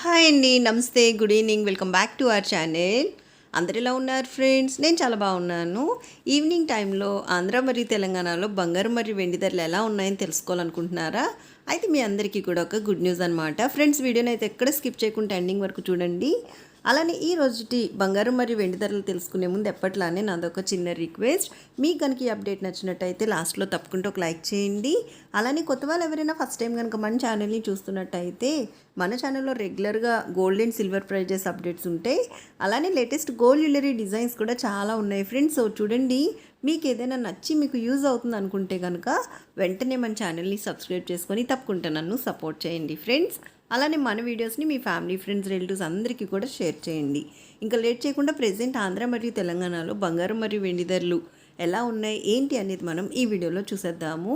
Hi అండి నమస్తే good evening welcome back to our channel. అందరు ఎలా ఉన్నారు ఫ్రెండ్స్? నేను చాలా బాగున్నాను. ఈవినింగ్ టైంలో ఆంధ్ర మరియు తెలంగాణలో బంగారు మరియు వెండి ధరలు ఎలా ఉన్నాయని తెలుసుకోవాలనుకుంటున్నారా? అయితే మీ అందరికీ కూడా ఒక గుడ్ న్యూస్ అనమాట ఫ్రెండ్స్ వీడియోని అయితే ఎక్కడ స్కిప్ చేయకుండా ఎండింగ్ వరకు చూడండి. అలానే ఈ రోజుటి బంగారం మరియు వెండి ధరలు తెలుసుకునే ముందు ఎప్పట్లానే నాదొక చిన్న రిక్వెస్ట్. మీకు కనుక ఈ అప్డేట్ నచ్చినట్టయితే లాస్ట్లో తప్పకుండా ఒక లైక్ చేయండి. అలానే కొత్త వాళ్ళు ఎవరైనా ఫస్ట్ టైం కనుక మన ఛానల్ని చూస్తున్నట్టయితే మన ఛానల్లో రెగ్యులర్గా gold and silver prices updates ఉంటాయి. అలానే లేటెస్ట్ గోల్డ్ జ్యువెలరీ డిజైన్స్ కూడా చాలా ఉన్నాయి ఫ్రెండ్స్. సో చూడండి. మీకు ఏదైనా నచ్చి మీకు యూజ్ అవుతుంది అనుకుంటే కనుక వెంటనే మన ఛానల్ని సబ్స్క్రైబ్ చేసుకొని తప్పకుండా నన్ను సపోర్ట్ చేయండి ఫ్రెండ్స్. అలానే మన వీడియోస్ని మీ ఫ్యామిలీ ఫ్రెండ్స్ రిలేటివ్స్ అందరికీ కూడా షేర్ చేయండి. ఇంకా లేట్ చేయకుండా ప్రజెంట్ ఆంధ్ర మరియు తెలంగాణలో బంగారం మరియు వెండి ధరలు ఎలా ఉన్నాయి ఏంటి అనేది మనం ఈ వీడియోలో చూసేద్దాము.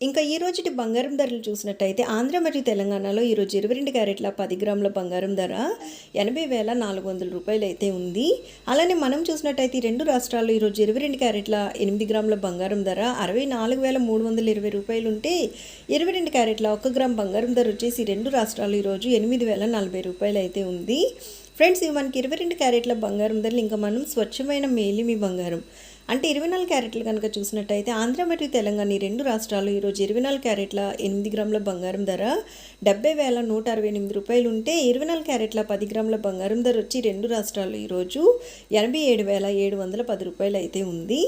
ఇంకా ఈ రోజుటి బంగారం ధరలు చూసినట్టయితే ఆంధ్ర మరియు తెలంగాణలో ఈరోజు ఇరవై రెండు క్యారెట్ల పది గ్రాముల బంగారం ధర ఎనభై వేల నాలుగు వందల రూపాయలు అయితే ఉంది. అలానే మనం చూసినట్టయితే ఈ రెండు రాష్ట్రాల్లో ఈరోజు ఇరవై రెండు క్యారెట్ల ఎనిమిది గ్రాముల బంగారం ధర అరవై నాలుగు వేల మూడు వందల ఇరవై రూపాయలు ఉంటే ఇరవై రెండు క్యారెట్ల ఒక గ్రామ్ బంగారం ధర వచ్చేసి రెండు రాష్ట్రాలు ఈరోజు ఎనిమిది వేల నలభై రూపాయలు అయితే ఉంది. ఫ్రెండ్స్ ఇవి మనకి ఇరవై రెండు క్యారెట్ల బంగారం ధరలు ఇంకా మనం స్వచ్ఛమైన మేలిమి బంగారం అంటే ఇరవై నాలుగు క్యారెట్లు కనుక చూసినట్టయితే ఆంధ్ర మరియు తెలంగాణ ఈ రెండు రాష్ట్రాలు ఈరోజు ఇరవై నాలుగు క్యారెట్ల ఎనిమిది గ్రాముల బంగారం ధర డెబ్బై వేల నూట అరవై ఎనిమిది రూపాయలు ఉంటే ఇరవై నాలుగు క్యారెట్ల పది గ్రాముల బంగారం ధర వచ్చి రెండు రాష్ట్రాలు ఈరోజు ఎనభై ఏడు వేల ఏడు వందల పది రూపాయలు అయితే ఉంది.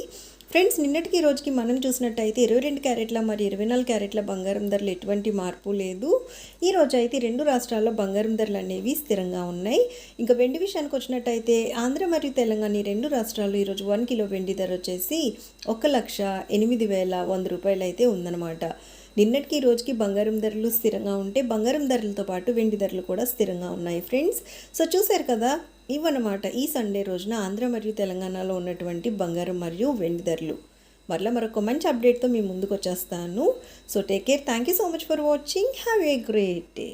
ఫ్రెండ్స్ నిన్నటికి రోజుకి మనం చూసినట్టయితే ఇరవై రెండు క్యారెట్ల మరి ఇరవై నాలుగు క్యారెట్ల బంగారం ధరలు ఎటువంటి మార్పు లేదు. ఈ రోజు అయితే రెండు రాష్ట్రాల్లో బంగారం ధరలు అనేవి స్థిరంగా ఉన్నాయి. ఇంకా వెండి విషయానికి వచ్చినట్టయితే ఆంధ్ర మరియు తెలంగాణ రెండు రాష్ట్రాల్లో ఈరోజు వన్ కిలో వెండి ధర వచ్చేసి ఒక లక్ష ఎనిమిది వేల వంద రూపాయలు అయితే ఉందన్నమాట. నిన్నటికి రోజుకి బంగారం ధరలు స్థిరంగా ఉంటే బంగారం ధరలతో పాటు వెండి ధరలు కూడా స్థిరంగా ఉన్నాయి ఫ్రెండ్స్. సో చూశారు కదా ఇవన్నమాట ఈ సండే రోజున ఆంధ్ర మరియు తెలంగాణలో ఉన్నటువంటి బంగారం మరియు వెండి ధరలు. మరలా మరొక మంచి అప్డేట్తో మీ ముందుకు వచ్చేస్తాను. So take care thank you so much for watching have a great day